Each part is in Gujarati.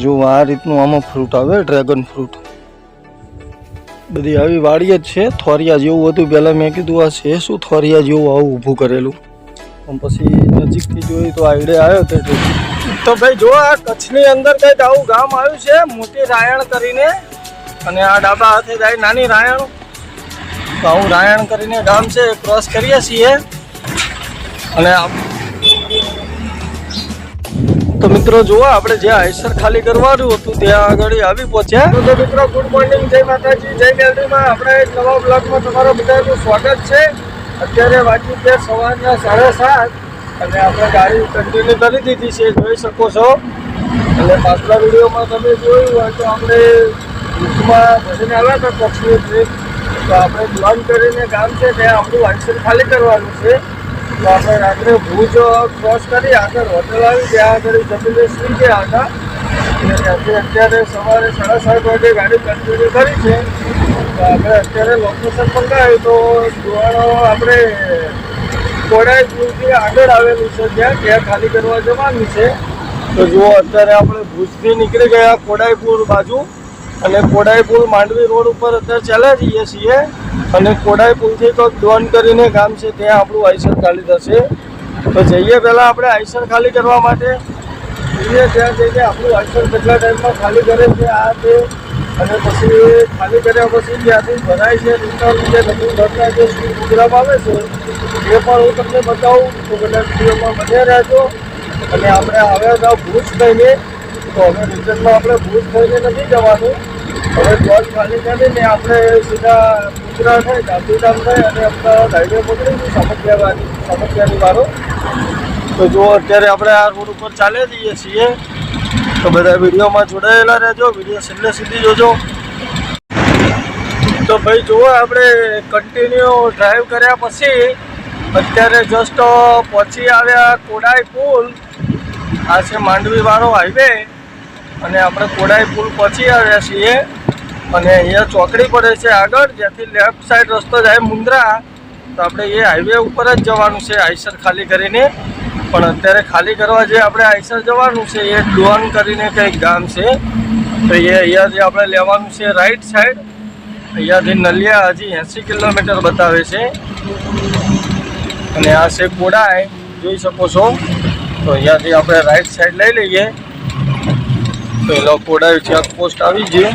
જો આ રીતનું આમાં ફ્રૂટ આવે ડ્રેગન ફ્રૂટ બધી આવી વાડી જ છે, થોરિયા જેવું હતું. પહેલાં મેં કીધું, આ છે શું થોરિયા જેવું આવું ઊભું કરેલું? પણ પછી નજીકથી જોયું તો આઈડિયા આવ્યો તે તો ભાઈ જો આ કચ્છની અંદર કંઈક આવું ગામ આવ્યું છે, મોટી રાયણ કરીને. અને આ ડાબા હાથે જાય નાની રાયણ. તો આવું રાયણ કરીને ગામ છે ક્રોસ કરીએ છીએ. અને તો મિત્રો, જુઓ, આપણે જ્યાં આયસર ખાલી કરવાનું હતું ત્યાં આગળ આવી પહોંચ્યા. તો મિત્રો ગુડ મોર્નિંગ જય માતાજી, જય મેલડીમાં આપણે એક નવા બ્લોગમાં તમારા બધાનું સ્વાગત છે. અત્યારે વાગી છે સવારના સાડા સાત અને આપણે ગાડી કન્ટિન્યુ કરી દીધી છે, જોઈ શકો છો. અને પાછલા વિડીયોમાં તમે જોયું હોય તો આપણે ભુજમાં ભજન આવ્યા હતા, પક્ષની ટ્રીપ તો આપણે પ્લાન કરીને ગામ છે, ત્યાં આપણું આયસર ખાલી કરવાનું છે. તો આપણે રાત્રે ભુજ ક્રોસ કરી આગળ હોટલ આવી ત્યાં આગળ જમીને સુઈ ગયા હતા. અને અત્યારે સવારે સાડા સાત વાગે ગાડી કન્ટિન્યુ કરી છે. તો આપણે અત્યારે લોકેશન પણ ગાયું તો દુવાણો આપણે કોડાઈ પુલથી આગળ આવેલું છે ત્યાં ત્યાં ખાલી કરવા જવાનું છે. તો જુઓ, અત્યારે આપણે ભુજથી નીકળી ગયા કોડાઈપુર બાજુ. અને કોડાઈપુર માંડવી રોડ ઉપર અત્યારે ચાલ્યા જઈએ છીએ અને કોડાઈપુરથી તો ડોન કરીને ગામ છે ત્યાં આપણું આઈસર ખાલી થશે. તો જઈએ પહેલાં આપણે આઈસર ખાલી કરવા માટે. જઈએ ત્યાં જઈને આપણું આઈસર કેટલા ટાઈમમાં ખાલી કરે છે આ તે. અને પછી ખાલી કર્યા પછી ત્યાંથી ભરાય છે, રિટર્ન જે નવું ભરતા જે પ્રોગ્રામ આવે છે, એ પણ હું તમને બતાવું. તો બધા વિડીયોમાં બને રહેજો. અને આપણે આવ્યા હતા ભૂજ થઈને. તો હવે રિટર્નમાં આપણે ભૂજ થઈને નથી જવાનું. હવે બસ ખાલી કરીને આપણે સીધા પુતરા થાય ગાંધીધામ થાય અને અમદાવાદ હાઈવે પકડીશું સમસ્યાની સમસ્યાની વાળો તો જો અત્યારે આપણે આ રોડ ઉપર ચાલે જઈએ છીએ, તો બધા વિડીયોમાં જોડાયેલા રહેજો, વીડિયો છેલ્લે સુધી જોજો. તો ભાઈ જુઓ, આપણે કન્ટિન્યુ ડ્રાઈવ કર્યા પછી અત્યારે જસ્ટ પહોંચી આવ્યા કોડાઈ પુલ. આ છે માંડવી વાળો હાઈવે અને આપણે કોડાઈ પુલ પહોંચી આવ્યા છીએ. અને અહીંયા ચોકડી પડે છે આગળ જ્યાંથી લેફ્ટ સાઈડ રસ્તો જાય મુંદ્રા તો આપણે એ હાઈવે ઉપર જ જવાનું છે, આઈસર ખાલી કરીને. પણ અત્યારે ખાલી કરવા જે આપણે આઈસર જવાનું છે, એ ડોન કરીને કંઈક ગામ છે. તો એ અહીંયાથી આપણે લેવાનું છે રાઈટ સાઈડ અહીંયાથી નલિયા હજી એંસી કિલોમીટર બતાવે છે. અને આ છે કોડાય, જોઈ શકો છો. તો અહીંયાથી આપણે રાઈટ સાઈડ લઈ લઈએ. તો કોડાય ચેકપોસ્ટ આવી ગઈ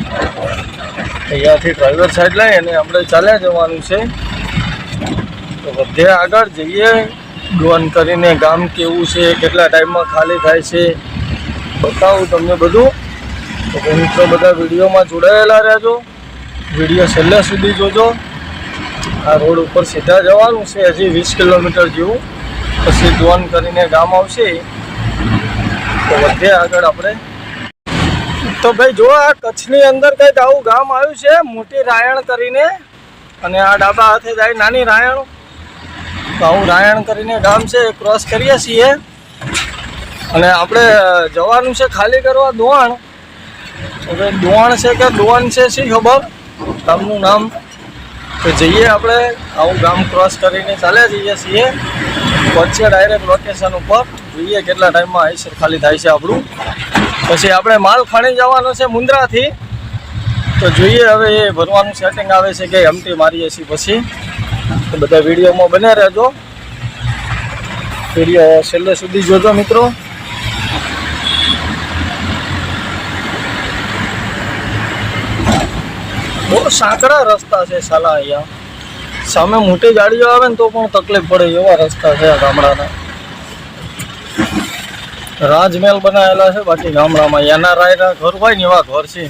અહીંયાથી ડ્રાઈવર સાઈડ લઈ અને આપણે ચાલ્યા જવાનું છે. તો બધે આગળ જઈએ. ડોન કરીને ગામ કેવું છે, કેટલા ટાઈમમાં ખાલી થાય છે, બતાવું તમને બધું. તો મિત્રો બધા વિડીયોમાં જોડાયેલા રહેજો. વીડિયો છેલ્લે સુધી જોજો. આ રોડ ઉપર સીધા જવાનું છે, હજી વીસ કિલોમીટર જેવું. પછી ડોન કરીને ગામ આવશે. તો વધે આગળ આપણે તો ભાઈ જો આ કચ્છની અંદર કંઈક આવું ગામ આવ્યું છે, મોટી રાયણ કરીને, અને આ ડાબા હાથે જાય નાની રાયણ. તો આવું રાયણ કરીને ગામ છે ક્રોસ કરીએ છીએ. અને આપણે જવાનું છે ખાલી કરવા દોણ. હવે દોણ છે કે દોણ છે, શી ખબર? ગામનું નામ. તો જઈએ આપણે, આવું ગામ ક્રોસ કરીને ચાલ્યા જઈએ છીએ. પહોંચીએ ડાયરેક્ટ લોકેશન ઉપર. જોઈએ કેટલા ટાઈમમાં આઈસર ખાલી થાય છે આપણું. પછી આપણે માલ ખાણી જવાનો છે મુંદ્રાથી. તો જોઈએ હવે એ ભરવાનું સેટિંગ આવે છે કે હમટી મારીએ છીએ પછી. તો બધા વિડીયોમાં બને રહેજો. વીડિયો છેલ્લે સુધી જોજો મિત્રો. બહુ સાંકડા રસ્તા છે સાલા અહીંયા. સામે મોટી ગાડીઓ આવે ને તો પણ તકલીફ પડે એવા રસ્તા છે ગામડાના. રાજમહેલ બનાવેલા છે, બાકી ગામડામાં એના રાયના ઘર હોય ને એવા ઘર છે.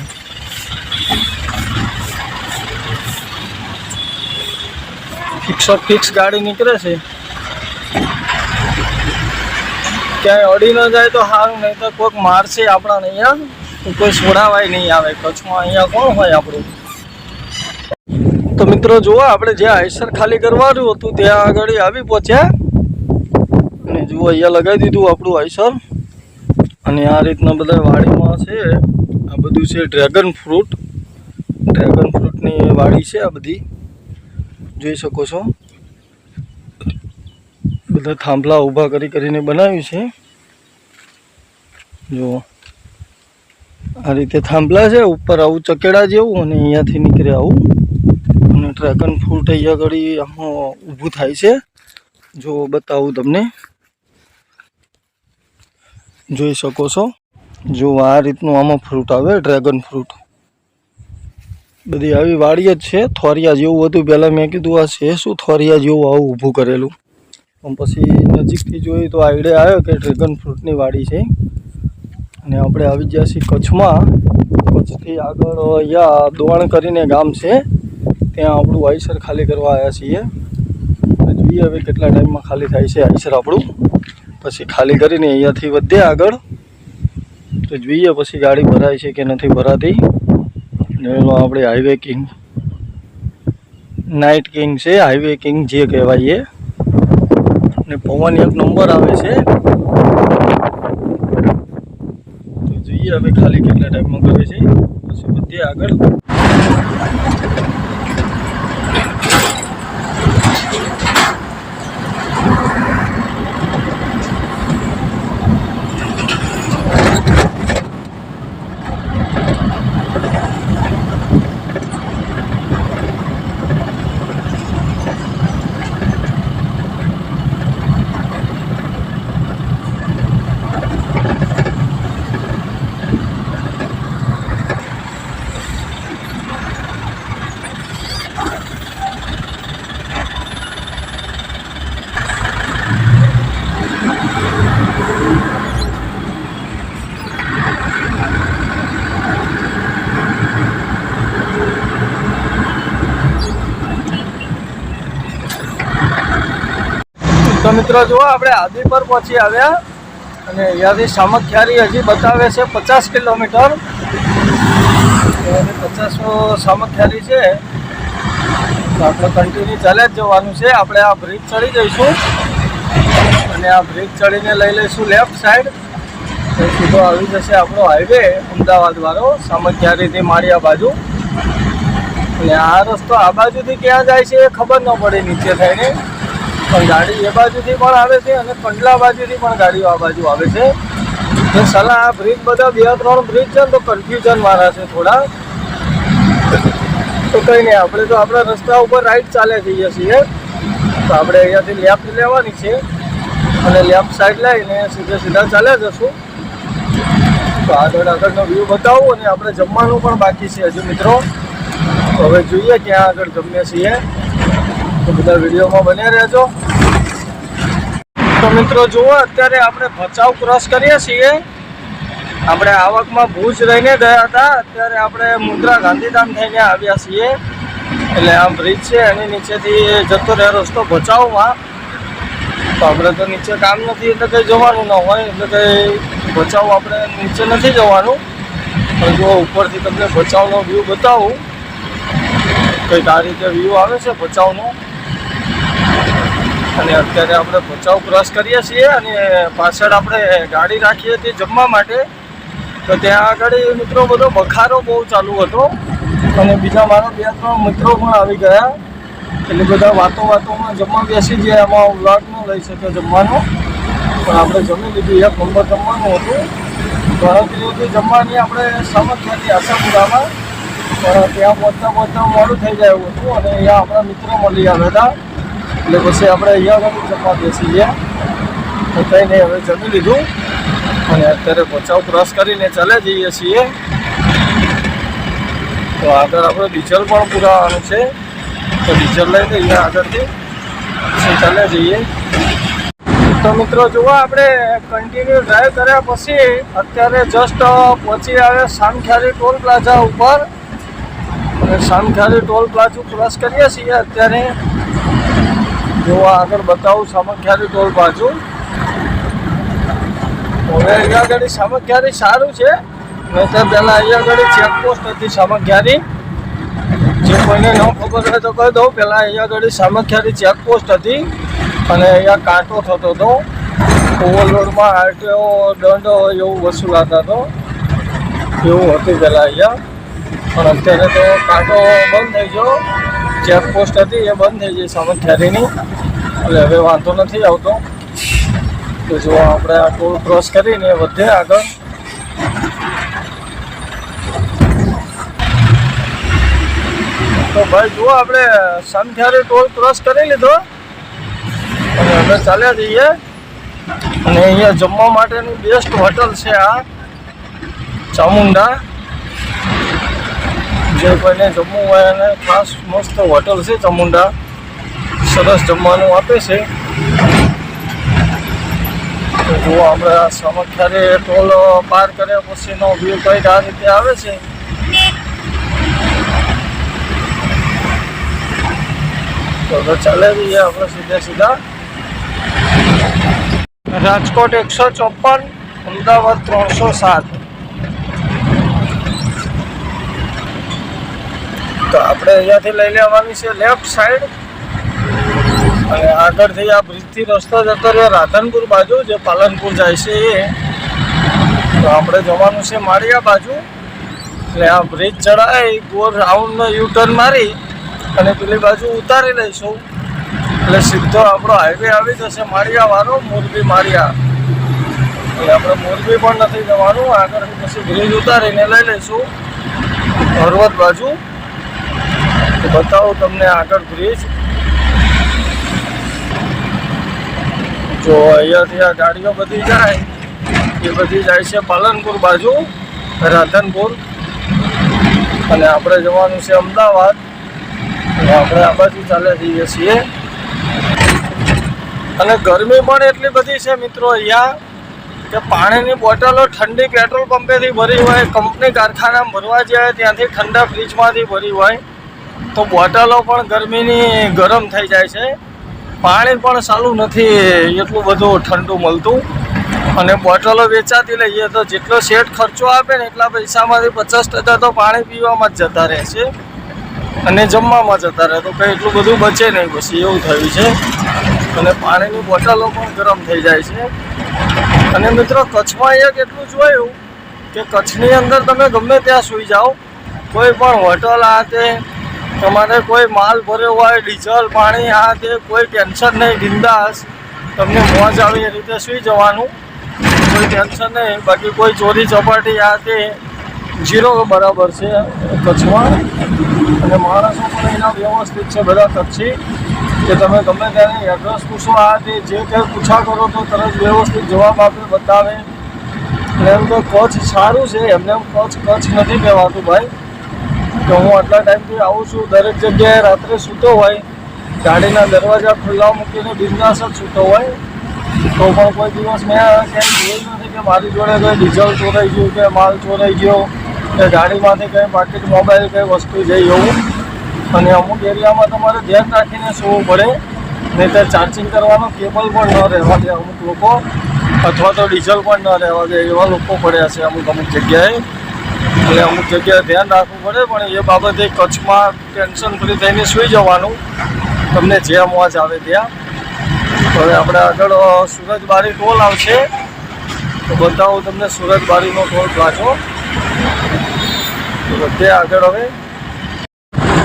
ફિક્સો ફિક્સ ગાડી નીકળે છે. ક્યાંય અડી ન જાય તો સારું નહીં તો કોઈક મારશે આપણાને અહીંયા કોઈ છોડાવાય નહીં આવે, કચ્છમાં અહીંયા કોણ હોય આપણું? તો મિત્રો જુઓ, આપણે જ્યાં આઈસર ખાલી કરવાનું હતું, ત્યાં આગળ આવી પહોંચ્યા. અને જુઓ, અહીંયા લગાવી દીધું આપણું આઈસર અને આ રીતના બધા વાડીમાં છે. આ બધું છે ડ્રેગન ફ્રૂટ ડ્રેગન ફ્રૂટની વાડી છે આ બધી. જોઈ શકો છો. બધા થાંભલા ઊભા કરી કરીને બનાવ્યું છે. જુઓ. આ રીતે થાંભલા છે, ઉપર આવું ચકેડા જેવું અને અહીંયાથી નીકળે આવું. અને ડ્રેગન ફ્રૂટ અહીંયા આગળ આમાં ઊભું થાય છે. જો બતાવું તમને. જોઈ શકો છો. જો આ રીતનું આમાં ફ્રૂટ આવે ડ્રેગન ફ્રૂટ બધી આવી વાડી જ છે, થોરિયા જેવું હતું. પહેલાં મેં કીધું, આ છે શું થોરિયા જેવું આવું ઊભું કરેલું. પણ પછી નજીકથી જોઈએ તો આઈડિયા આવ્યો કે ડ્રેગન ફ્રૂટની વાડી છે. અને આપણે આવી ગયા છીએ કચ્છમાં. કચ્છથી આગળ અહીંયા દોણ કરીને ગામ છે. ત્યાં આપણું આઈસર ખાલી કરવા આવ્યા છીએ. જોઈએ હવે કેટલા ટાઈમમાં ખાલી થાય છે આઈસર આપણું. પછી ખાલી કરીને અહીંયાથી વધીએ આગળ. તો જોઈએ પછી ગાડી ભરાય છે કે નથી ભરાતી. આપણે હાઈવે કિંગ નાઇટ કિંગ છે હાઈવે કિંગ જે કહેવાય એ ને પવન એક નંબર આવે છે. તો જોઈએ હવે ખાલી કેટલા ટાઈમમાં કરે છે. પછી વધીએ આગળ. તો મિત્રો, જુઓ, આપણે આદિપર પહોંચી આવ્યા અને અહીંયાથી સામખિયારી હજી બતાવે છે પચાસ કિલોમીટર. પચાસો સામખિયારી છે. તો આપણે કન્ટિન્યુ ચાલે જ જવાનું છે. આપણે આ બ્રિજ ચડી જઈશું અને આ બ્રિજ ચડીને લઈ લઈશું લેફ્ટ સાઈડ તો સીધો આવી જશે આપણો હાઈવે અમદાવાદવાળો સામખિયારીથી માળિયા બાજુ. અને આ રસ્તો આ બાજુથી ક્યાં જાય છે એ ખબર ન પડે નીચે થઈને. ગાડી એ બાજુથી પણ આવે છે અને કંડલા બાજુથી પણ ગાડીઓ આ બાજુ આવે છે. તો સલાહ આ બ્રિજ બધા બે ત્રણ બ્રિજ છે ને તો કન્ફ્યુઝન મારા છે થોડા. તો કંઈ નહીં આપણે તો આપણા રસ્તા ઉપર રાઈટ ચાલે જઈએ છીએ. તો આપણે અહીંયાથી લેફ્ટ લેવાની છે. અને લેફ્ટ સાઈડ લઈને સીધે સીધા ચાલે જશું. તો આગળ આગળનો વ્યૂ બતાવું અને આપણે જમવાનું પણ બાકી છે હજુ મિત્રો. હવે જોઈએ ક્યાં આગળ જમીએ છીએ. તો બધા વિડીયોમાં બન્યા રહેજો. તો મિત્રો, જુઓ, અત્યારે આપણે ભચાઉ ક્રોસ કરીએ છીએ. આપણે આવકમાં ભુજ રહીને ગયા હતા. અત્યારે આપણે મુદ્રા ગાંધીધામ થઈને આવ્યા છીએ. એટલે આ બ્રિજ છે, એની નીચેથી જતો રહે રસ્તો ભચાઉમાં. તો આપણે તો નીચે કામ નથી, એટલે કંઈ જવાનું ન હોય. એટલે કંઈ ભચાઉ આપણે નીચે નથી જવાનું. પણ જો ઉપરથી તમને ભચાઉનો વ્યૂ બતાવું. કંઈક આ રીતે વ્યૂ આવે છે ભચાઉનો. અને અત્યારે આપણે ભચાઉ ક્રોસ કરીએ છીએ અને પાછળ આપણે ગાડી રાખીએ તે જમવા માટે. તો ત્યાં આગળ મિત્રો બધો બખારો બહુ ચાલુ હતો અને બીજા મારા બે ત્રણ મિત્રો પણ આવી ગયા. એટલે બધા વાતો વાતોમાં જમવા બેસી ગયા. એમાં વ્લોગ ન લઈ શકે જમવાનો. પણ આપણે જમી લીધું. એક નંબર જમવાનું હતું. ગણતરીઓથી જમવાની આપણે સમજ નથી આશાપુરામાં. પણ ત્યાં પહોંચતા પહોંચતા મોડું થઈ જાય હતું. અને અહીંયા આપણા મિત્રો મળી આવ્યા હતા. એટલે પછી આપણે અહીંયા આગળ જમવા બેસી ગયા તો કંઈ નહીં, હવે જમી લીધું. અને અત્યારે બચાવ ક્રોસ કરીને ચાલે જઈએ છીએ. તો આગળ આપણે ડીઝલ પણ પુરાવાનું છે. તો ડીઝલ લઈને અહીંયા આગળથી પછી ચાલે જઈએ. તો મિત્રો, જુઓ આપણે કન્ટિન્યુ ડ્રાઈવ કર્યા પછી અત્યારે જસ્ટ પહોંચી આવ્યા સામખ્યારી ટોલ પ્લાઝા ઉપર. અને સામખ્યારી ટોલ પ્લાઝા ક્રોસ કરીએ છીએ અત્યારે. જો આગળ બતાવું, સામખ્યારી ટોલ બાજુ હવે અહીંયા આગળ સામખ્યારી સારું છે. નહીં તો પહેલાં અહીંયા આગળ ચેકપોસ્ટ હતી સામખ્યારી. જે કોઈને ન ખબર હોય તો કહી દઉં. પહેલાં અહીંયા આગળ સામખ્યારી ચેકપોસ્ટ હતી અને અહીંયા કાંટો થતો હતો. ઓવરલોડમાં આરટીઓ દંડ એવું વસૂલાતા હતો એવું હતું પહેલાં અહીંયા. પણ અત્યારે તો કાંટો બંધ થઈ ગયો. ચેકપોસ્ટ હતી, એ બંધ થઈ ગઈ સામે ઠેરીની એટલે હવે વાંધો નથી આવતો. તો જો આપણે આ ટોલ ક્રોસ કરીને વધે આગળ. તો ભાઈ જુઓ આપણે સંખ્યારે ટોલ ક્રોસ કરી લીધો. અને હવે ચાલ્યા જઈએ. અને અહીંયા જમવા માટેની બેસ્ટ હોટલ છે આ ચામુંડા. જે કોઈને જમવું હોય અને ખાસ મસ્ત હોટલ છે ચામુંડા. સરસ જમવાનું આપે છે. જુઓ આપણે આ સામખ્યારે ટોલ પાર કર્યા પછીનો વ્યૂ કંઈક આ રીતે આવે છે. તો ચાલે જઈએ આપણે સીધા સીધા. રાજકોટ એકસો ચોપન, અમદાવાદ ત્રણસો સાત. તો આપણે અહીંયાથી લઈ લેવાની છે લેફ્ટ સાઈડ અને આગળથી આ બ્રિજથી રસ્તો જતો રહ્યો રાધનપુર બાજુ, જે પાલનપુર જાય છે એ. તો આપણે જવાનું છે માળિયા બાજુ. એટલે આ બ્રિજ ચડાવી ગોળ રાઉન્ડનો યુ ટર્ન મારી અને પેલી બાજુ ઉતારી લઈશું. એટલે સીધો આપણો હાઈવે આવી જશે માળિયા વાળો, મોરબી માળિયા. એટલે આપણે મોરબી પણ નથી જવાનું આગળ પછી બ્રિજ ઉતારીને લઈ લઈશું. પર્વત બાજુ. બતાવું તમને આગળ બ્રિજ જો અહીંયાથી આ ગાડીઓ બધી જાય, એ બધી જાય છે પાલનપુર બાજુ, રાધનપુર. અને આપણે જવાનું છે અમદાવાદ. આપણે આ બાજુ ચાલે જઈએ છીએ. અને ગરમી પણ એટલી બધી છે મિત્રો અહીંયા, કે પાણીની બોટલો ઠંડી પેટ્રોલ પંપેથી ભરી હોય, કંપની કારખાનામાં ભરવા જાય, ત્યાંથી ઠંડા ફ્રીજમાંથી ભરી હોય. તો બોટલો પણ ગરમીની ગરમ થઈ જાય છે. પાણી પણ સારું નથી, એટલું બધું ઠંડુ મળતું. અને બોટલો વેચાતી લઈએ તો જેટલો સેટ ખર્ચો આપે ને એટલા પૈસામાંથી પચાસ ટકા તો પાણી પીવામાં જ જતા રહે છે. અને જમવામાં જતા રહે, તો કંઈ એટલું બધું બચે નહીં પછી એવું થયું છે. અને પાણીની બોટલો પણ ગરમ થઈ જાય છે. અને મિત્રો, કચ્છમાં એક એટલું જોયું કે કચ્છની અંદર તમે ગમે ત્યાં સૂઈ જાઓ, કોઈ પણ હોટલ આ તે તમારે કોઈ માલ ભર્યો હોય, ડીઝલ, પાણી, આ તે કોઈ ટેન્શન નહીં, બિંદાસ. તમને મોજ આવે એ રીતે સૂઈ જવાનું. કોઈ ટેન્શન નહીં. બાકી કોઈ ચોરી ચપાટી, આ તે જીરો બરાબર છે કચ્છમાં અને મહારાષ્ટ્રમાં પણ એના વ્યવસ્થિત છે, બધા કચ્છી કે તમે ગમે ત્યારે એડ્રેસ પૂછો, આ તે જે કંઈ પૂછા કરો તો તરત વ્યવસ્થિત જવાબ આપે, બતાવે. અને એમ તો કચ્છ સારું છે, એમને એમ કચ્છ કચ્છ નથી કહેવાતું ભાઈ. કે હું આટલા ટાઈમથી આવું છું, દરેક જગ્યાએ રાત્રે સૂતો હોય, ગાડીના દરવાજા ખુલ્લા મૂકીને બિઝનેસ જ સૂતો હોય, તો પણ કોઈ દિવસ મેં ક્યાંય જોયું નથી કે મારી જોડે કંઈ ડીઝલ ચોરાઈ ગયું કે માલ ચોરાઈ ગયો, કે ગાડીમાંથી કંઈ પાકીટ, મોબાઈલ કંઈ વસ્તુ જઈ એવું. અને અમુક એરિયામાં તમારે ધ્યાન રાખીને સૂવું પડે નહીં તો ચાર્જિંગ કરવાનો કેબલ પણ ન રહેવા દે અમુક લોકો, અથવા તો ડીઝલ પણ ન રહેવા દે એવા લોકો પડ્યા છે અમુક અમુક જગ્યાએ. એટલે અમુક જગ્યાએ ધ્યાન રાખવું પડે, પણ એ બાબતે કચ્છમાં ટેન્શન ફ્રી થઈને સૂઈ જવાનું. તમને જ્યાં મોજ આવે ત્યાં. હવે આપણે આગળ સુરજબારી ટોલ આવશે. તો બધા હું તમને સુરજબારીનો ટોલ પ્લાઝો. બધે આગળ હવે.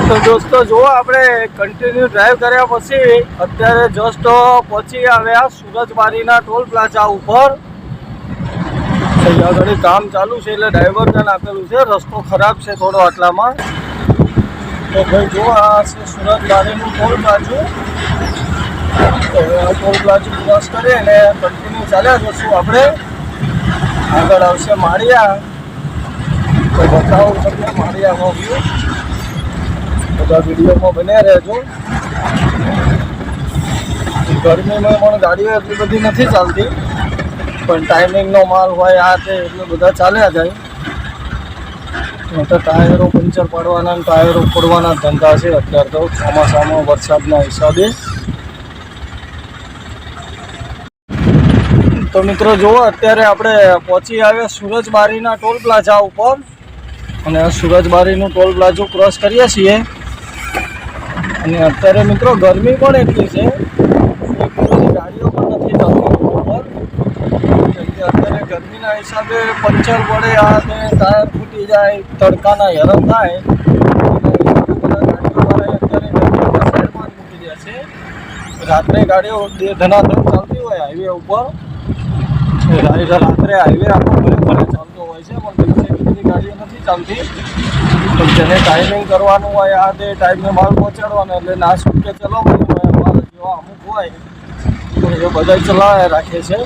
તો દોસ્તો, જુઓ આપણે કન્ટિન્યુ ડ્રાઈવ કર્યા પછી અત્યારે જસ્ટ પહોંચી આવ્યા સુરજબારીના ટોલ પ્લાઝા ઉપર. અહીંયા ઘડી કામ ચાલુ છે એટલે ડાયવર્ઝન આપેલું છે. રસ્તો ખરાબ છે થોડો આટલામાં. તો ભાઈ જો આ છે સુરજબારીનું toll plaza toll plaza cross કરી અને કન્ટિન્યુ ચાલ્યા જશું આપણે. આગળ આવશે માળિયા. તો બતાવું તમને માળિયાનો વ્યૂ બધા વિડીયોમાં બન્યા રહેજો. ગરમીમાં પણ ગાડીઓ એટલી બધી નથી ચાલતી. પણ ટાઈમિંગનો માલ હોય આ તે એટલે બધા ચાલ્યા જાય. તો ટાયરો પંચર પાડવાના ને ટાયરો ફોડવાના ધંધા છે અત્યારે તો ચોમાસામાં વરસાદના હિસાબે. તો મિત્રો જુઓ, અત્યારે આપણે પહોંચી આવ્યા સુરજબારીના ટોલ પ્લાઝા ઉપર. અને સુરજબારીનું ટોલ પ્લાઝો ક્રોસ કરીએ છીએ. અને અત્યારે મિત્રો ગરમી પણ એટલી છે એક બધી ગાડીઓ પણ નથી ચાલતી રોડ પર કેમ કે અત્યારે ગરમીના હિસાબે પંચર પડે તે ટાયર ફૂટી જાય, તડકાના હેરાન થાય, રાત્રે ગાડીઓ દે- ધનાધન ચાલતી હોય હાઈવે ઉપર. રાત્રે હાઈવે આખો ભલે ચાલતો હોય છે, પણ બધી ગાડીઓ નથી ચાલતી. તો જેને ટાઈમિંગ કરવાનું હોય, આ તે ટાઈમે માલ પહોંચાડવાનો, એટલે ના છૂટકે ચલાવવાનું હોય જેવા અમુક હોય એ બધા ચલાવે રાખે છે,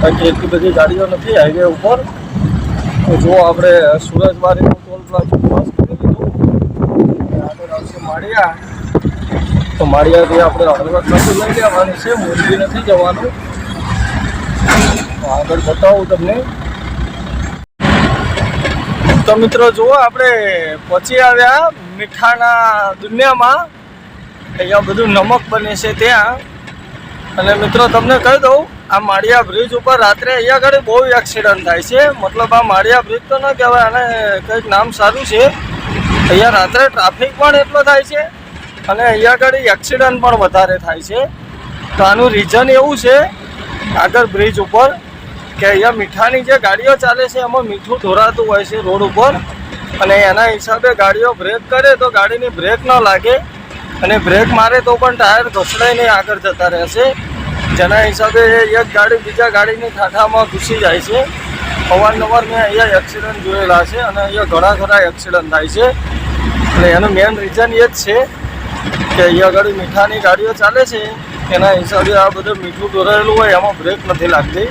બાકી એટલી બધી ગાડીઓ નથી હાઈવે ઉપર. તો જો આપણે સુરજબારીનું ટોલ પ્લાઝો ક્રોસ કરી દીધું. આગળ આવશે માળિયા. તો માળિયાથી આપણે હળવદ નથી લઈ લેવાની છે, મોરબી નથી જવાનું. આગળ બતાવું તમને. તો મિત્રો જુઓ આપણે પહોંચી આવ્યા મીઠાના દુનિયામાં. અહીંયા બધું નમક બને છે ત્યાં. અને મિત્રો, તમને કહી દઉં, આ માળિયા બ્રિજ ઉપર રાત્રે અહીંયા આગળ બહુ એક્સિડન્ટ થાય છે. મતલબ આ માળિયા બ્રિજ તો ન કહેવાય, આને કંઈક નામ સારું છે. અહીંયા રાત્રે ટ્રાફિક પણ એટલો થાય છે અને અહીંયા આગળ એક્સિડન્ટ પણ વધારે થાય છે. તો આનું રીઝન એવું છે, આગળ બ્રિજ ઉપર, કે અહીંયા મીઠાની જે ગાડીઓ ચાલે છે, એમાં મીઠું ઢોરાતું હોય છે રોડ ઉપર. અને એના હિસાબે ગાડીઓ બ્રેક કરે, તો ગાડીની બ્રેક ન લાગે. અને બ્રેક મારે તો પણ ટાયર ઘસડાઈને આગળ જતા રહેશે જેના હિસાબે એક ગાડી બીજા ગાડીની ઠાઠામાં ઘૂસી જાય છે. અવારનવાર મેં અહીંયા એક્સિડન્ટ જોયેલા છે અને અહીંયા ઘણા ખરા એક્સિડન્ટ થાય છે. અને એનું મેઇન રીઝન એ જ છે કે અહીંયા આગળ મીઠાની ગાડીઓ ચાલે છે. એના હિસાબે આ બધું મીઠું દોરાયેલું હોય એમાં બ્રેક નથી લાગતી.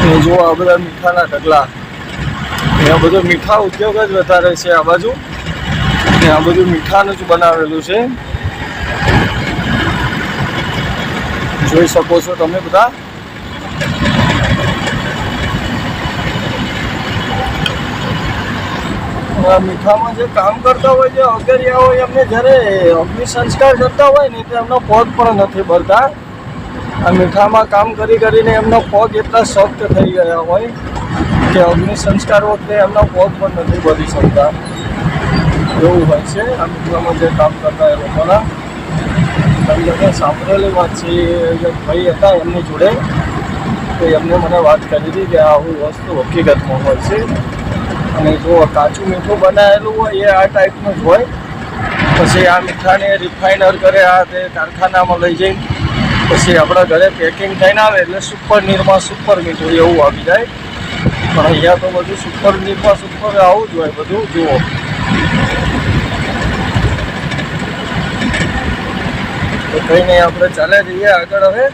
અને જો આ બધા મીઠાના ઢગલા, અહીંયા બધો મીઠા ઉદ્યોગ જ વધારે છે આ બાજુ. અને આ બધું મીઠાનું જ બનાવેલું છે. જોઈ શકો છો તમે બધા. મીઠામાં જે કામ કરતા હોય, જે અગરિયા હોય, એમને જ્યારે અગ્નિ સંસ્કાર કરતા હોય ને, તે એમનો પગ પણ નથી ભરતા. આ મીઠામાં કામ કરી કરીને એમનો પગ એટલા સખ્ત થઈ ગયા હોય કે અગ્નિ સંસ્કાર વખતે એમનો પગ પણ નથી ભરી શકતા. એવું હોય છે. આ મીઠામાં જે કામ કરતા એ લોકોના. તમે લોકો સાંભળેલી વાત છે. એ ભાઈ હતા એમની જોડે. તો એમને મને વાત કરી હતી કે આવું વસ્તુ હકીકતમાં હોય છે. અને જો કાચું મીઠું બનાવેલું હોય એ આ ટાઈપનું જ હોય. પછી આ મીઠાને રિફાઇનર કરે, આ તે કારખાનામાં લઈ જઈ પછી આપણા ઘરે પેકિંગ થઈને આવે એટલે સુપર નિરમા સુપર મીઠું એવું આવી જાય. પણ અહીંયા તો બધું સુપર નિરમા સુપર આવું જ હોય બધું. જુઓ. કંઈ નહીં આપણે ચાલે જઈએ આગળ હવે.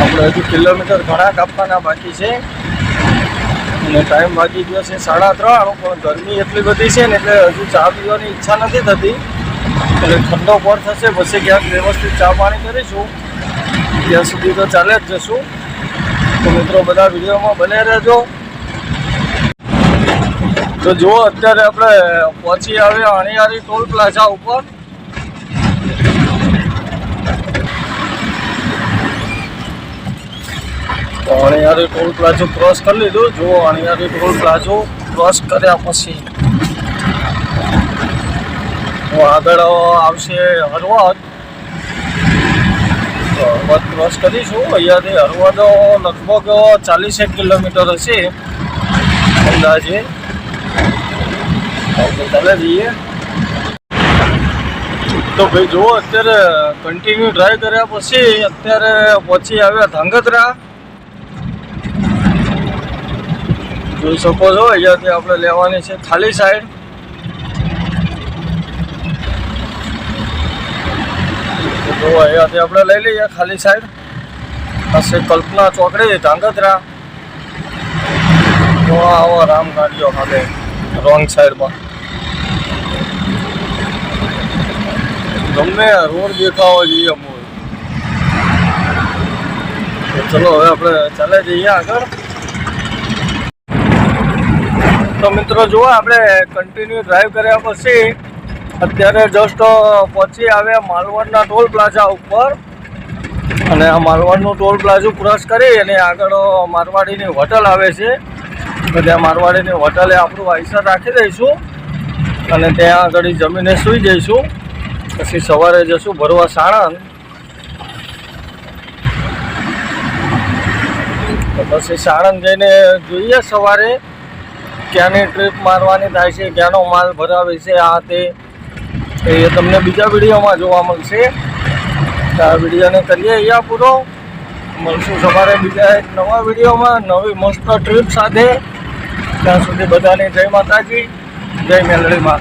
આપણે હજુ કિલોમીટર ઘણા કાપવાના બાકી છે. અને ટાઈમ બાકી ગયો છે સાડા ત્રણ. પણ ગરમી એટલી બધી છે ને એટલે હજુ ચા પીવાની ઈચ્છા નથી થતી. એટલે ઠંડો પર થશે, પછી ક્યાંક વ્યવસ્થિત ચા પાણી કરીશું. ત્યાં સુધી તો ચાલે જ જશું. તો મિત્રો બધા વિડીયોમાં બને રહેજો. તો જુઓ, અત્યારે આપણે પહોંચી આવ્યા અણિયારી ટોલ પ્લાઝા ઉપર. તો અણિયારી ટોલ પ્લાઝો ક્રોસ કરી લીધું. જુઓ અણિયારી ટોલ પ્લાઝો ક્રોસ કર્યા પછી તો આગળ આવશે હરવાદ હળવદ ક્રોસ કરીશું. અહીંયાથી હળવદ લગભગ ચાલીસેક કિલોમીટર હશે. અંદાજે. ચાલે જઈએ. તો ભાઈ જુઓ અત્યારે કન્ટિન્યુ ડ્રાઈવ કર્યા પછી અત્યારે પહોંચી આવ્યા ધાંગધ્રા જોઈ શકો છો, અહીંયાથી આપણે લેવાની છે ખાલી સાઈડ તો અહીંયાથી આપણે લઈ લઈએ ખાલી સાઈડ પાસે કલ્પના ચોકડી, ધાંગધ્રા. તો આવો રામ ગાડીઓ ખાલે રોંગ સાઈડમાં. ગમે રોડ દેખાવો જોઈએ અમૂલ. તો ચલો હવે આપણે ચાલે જઈએ આગળ. તો મિત્રો, જુઓ, આપણે કન્ટિન્યુ ડ્રાઈવ કર્યા પછી અત્યારે જસ્ટ પહોંચી આવ્યા માલવણના ટોલ પ્લાઝા ઉપર. અને આ મારવાડનું ટોલ પ્લાઝો ક્રોસ કરી અને આગળ મારવાડીની હોટલ આવે છે. તો ત્યાં મારવાડીની હોટલે આપણું આઈસર રાખી દઈશું અને ત્યાં આગળ જમીને સૂઈ જઈશું. પછી સવારે જશું ભરવા સાણંદ પછી સાણંદ જઈને જોઈએ સવારે. ક્યાંની ટ્રીપ મારવાની થાય છે, ક્યાંનો માલ ભરાવે છે, આ તે એ તમને બીજા વિડીયોમાં જોવા મળશે. આ વિડીયોને કરીએ અહીંયા પૂરો. મળશું સવારે બીજા એક નવા વિડીયોમાં. નવી મસ્ત ટ્રીપ સાથે. ત્યાં સુધી બધાને જય માતાજી, જય મેલડીમાં